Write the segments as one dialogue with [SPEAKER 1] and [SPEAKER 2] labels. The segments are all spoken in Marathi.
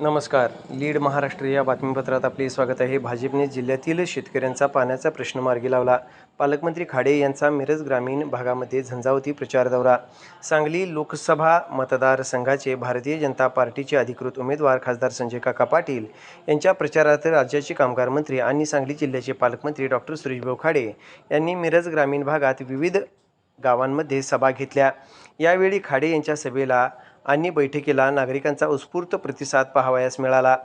[SPEAKER 1] नमस्कार. लीड महाराष्ट्र या बातमीपत्रात आपले स्वागत आहे. भाजपने जिल्ह्यातील शेतकऱ्यांचा पाण्याचा प्रश्न मार्गी लावला. पालकमंत्री खाडे यांचा मिरज ग्रामीण भागामध्ये झंझावती प्रचार दौरा. सांगली लोकसभा मतदारसंघाचे भारतीय जनता पार्टीचे अधिकृत उमेदवार खासदार संजय काका पाटील यांच्या प्रचारार्थ राज्याचे कामगार मंत्री आणि सांगली जिल्ह्याचे पालकमंत्री डॉक्टर सुरेशभाऊ खाडे यांनी मिरज ग्रामीण भागात विविध गावांमध्ये सभा घेतल्या. यावेळी खाडे यांच्या सभेला आणि बैठकीला नागरिकांचा उत्स्फूर्त प्रतिसाद पाहावयास मिळाला.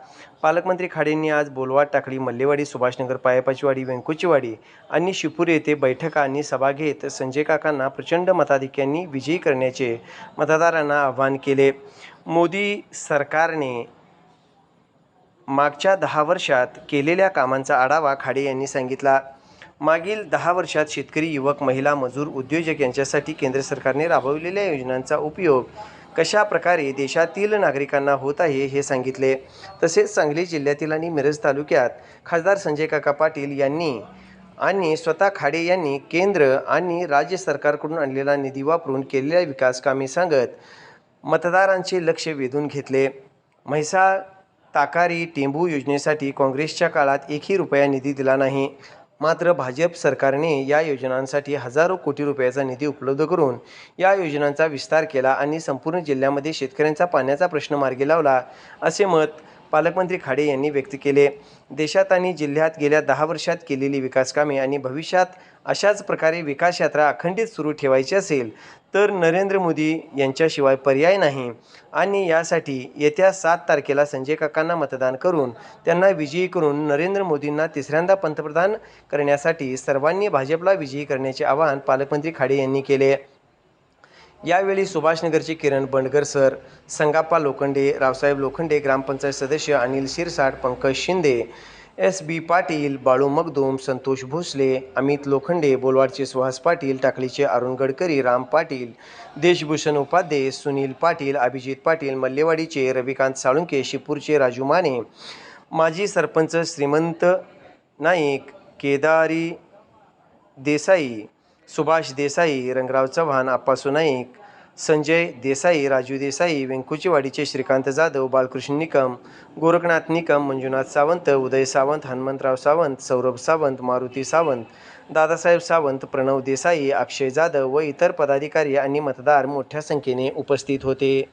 [SPEAKER 1] पालकमंत्री खाडेंनी आज बोलवा टाकळी मल्लेवाडी सुभाषनगर पायपाचीवाडी व्यंकुचीवाडी आणि शिपूर येथे बैठका आणि सभा घेत संजय काकांना प्रचंड मताधिक्यांनी विजयी करण्याचे मतदारांना आवाहन केले. मोदी सरकारने मागच्या दहा वर्षात केलेल्या कामांचा आढावा खाडे यांनी सांगितला. मागील दहा वर्षात शेतकरी युवक महिला मजूर उद्योजक यांच्यासाठी केंद्र सरकारने राबवलेल्या योजनांचा उपयोग कशा प्रकारे देशातील नागरिकांना होत आहे हे सांगितले. तसेच सांगली जिल्ह्यातील आणि मिरज तालुक्यात खासदार संजय काका पाटील यांनी आणि स्वतः खाडे यांनी केंद्र आणि राज्य सरकारकडून आणलेला निधी वापरून केलेल्या विकास कामे सांगत मतदारांचे लक्ष वेधून घेतले. म्हैसाळ ताकारी टेंबू योजनेसाठी काँग्रेसच्या काळात एकही रुपया निधी दिला नाही. मात्र भाजप सरकारने या योजनांसाठी हजारो कोटी रुपयाचा निधी उपलब्ध करून या योजनांचा विस्तार केला आणि संपूर्ण जिल्ह्यामध्ये शेतकऱ्यांचा पाण्याचा प्रश्न मार्गी लावला असे मत पालकमंत्री खाडे यांनी व्यक्त केले. देशात आणि जिल्ह्यात गेल्या दहा वर्षात केलेली विकासकामे आणि भविष्यात अशाच प्रकारे विकास यात्रा अखंडित सुरू ठेवायची असेल तर नरेंद्र मोदी यांच्याशिवाय पर्याय नाही. आणि यासाठी येत्या सात तारखेला संजय काकांना मतदान करून त्यांना विजयी करून नरेंद्र मोदींना तिसऱ्यांदा पंतप्रधान करण्यासाठी सर्वांनी भाजपला विजयी करण्याचे आवाहन पालकमंत्री खाडे यांनी केले. यावेळी सुभाषनगरचे किरण बंडगर सर संगाप्पा लोखंडे रावसाहेब लोखंडे ग्रामपंचायत सदस्य अनिल शिरसाट पंकज शिंदे एस बी पाटील बाळू मगदूम संतोष भोसले अमित लोखंडे बोलवाडचे सुहास पाटील टाकळीचे अरुण गडकरी राम पाटील देशभूषण उपाध्ये सुनील पाटील अभिजित पाटील मल्लेवाडीचे रविकांत साळुंके शिपूरचे राजू माने माजी सरपंच श्रीमंत नाईक केदारी देसाई सुभाष देसाई रंगराव चव्हाण आप्पासू नाईक संजय देसाई राजू देसाई वेंकुचीवाडीचे श्रीकांत जाधव बालकृष्ण निकम गोरखनाथ निकम मंजुनाथ सावंत उदय सावंत हनुमंतराव सावंत सौरभ सावंत मारुती सावंत दादासाहेब सावंत प्रणव देसाई अक्षय जाधव व इतर पदाधिकारी आणि मतदार मोठ्या संख्येने उपस्थित होते.